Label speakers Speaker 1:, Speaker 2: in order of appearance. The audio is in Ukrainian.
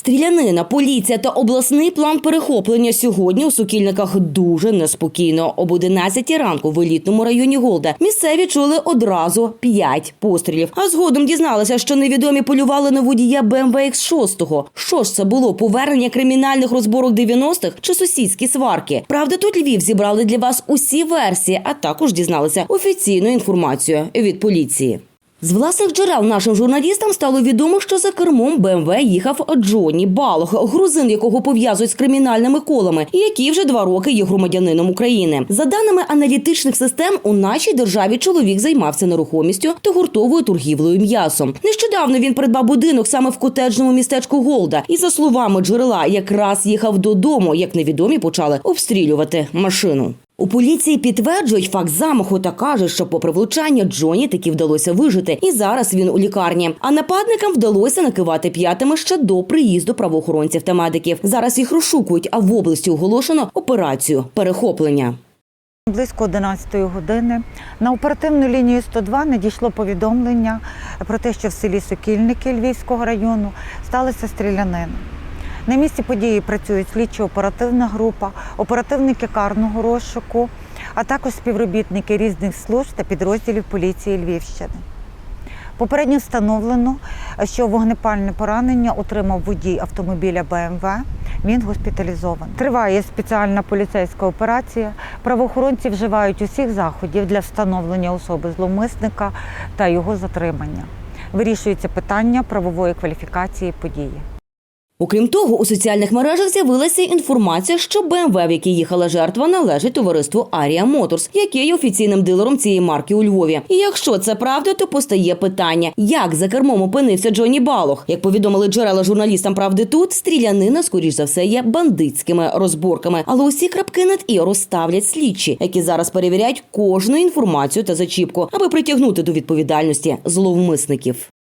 Speaker 1: Стрілянина, поліція та обласний план перехоплення сьогодні у сукільниках дуже неспокійно. Об 11 ранку в елітному районі Голда місцеві чули одразу п'ять пострілів. А згодом дізналися, що невідомі полювали на водія БМВ X6. Що ж це було? Повернення кримінальних розборок 90-х чи сусідські сварки? Правда, тут Львів зібрали для вас усі версії, а також дізналися офіційну інформацію від поліції. З власних джерел нашим журналістам стало відомо, що за кермом БМВ їхав Джонні Балох, грузин, якого пов'язують з кримінальними колами, і який вже два роки є громадянином України. За даними аналітичних систем, у нашій державі чоловік займався нерухомістю та гуртовою торгівлею м'ясом. Нещодавно він придбав будинок саме в котеджному містечку Голда, і за словами джерела, якраз їхав додому, як невідомі почали обстрілювати машину. У поліції підтверджують факт замаху та кажуть, що попри влучання Джоні таки вдалося вижити, і зараз він у лікарні. А нападникам вдалося накивати п'ятими ще до приїзду правоохоронців та медиків. Зараз їх розшукують, а в області оголошено операцію перехоплення.
Speaker 2: Близько 11 години на оперативну лінію 102 надійшло повідомлення про те, що в селі Сокільники Львівського району сталася стрілянина. На місці події працюють слідчо-оперативна група, оперативники карного розшуку, а також співробітники різних служб та підрозділів поліції Львівщини. Попередньо встановлено, що вогнепальне поранення отримав водій автомобіля БМВ. Він госпіталізований. Триває спеціальна поліцейська операція. Правоохоронці вживають усіх заходів для встановлення особи зловмисника та його затримання. Вирішується питання правової кваліфікації події.
Speaker 1: Окрім того, у соціальних мережах з'явилася інформація, що БМВ, в якій їхала жертва, належить товариству Арія Моторс, яке є офіційним дилером цієї марки у Львові. І якщо це правда, то постає питання, як за кермом опинився Джонні Балох. Як повідомили джерела журналістам правди тут, стрілянина, скоріш за все, є бандитськими розборками. Але усі крапки над і розставлять слідчі, які зараз перевіряють кожну інформацію та зачіпку, аби притягнути до відповідальності зловмисників.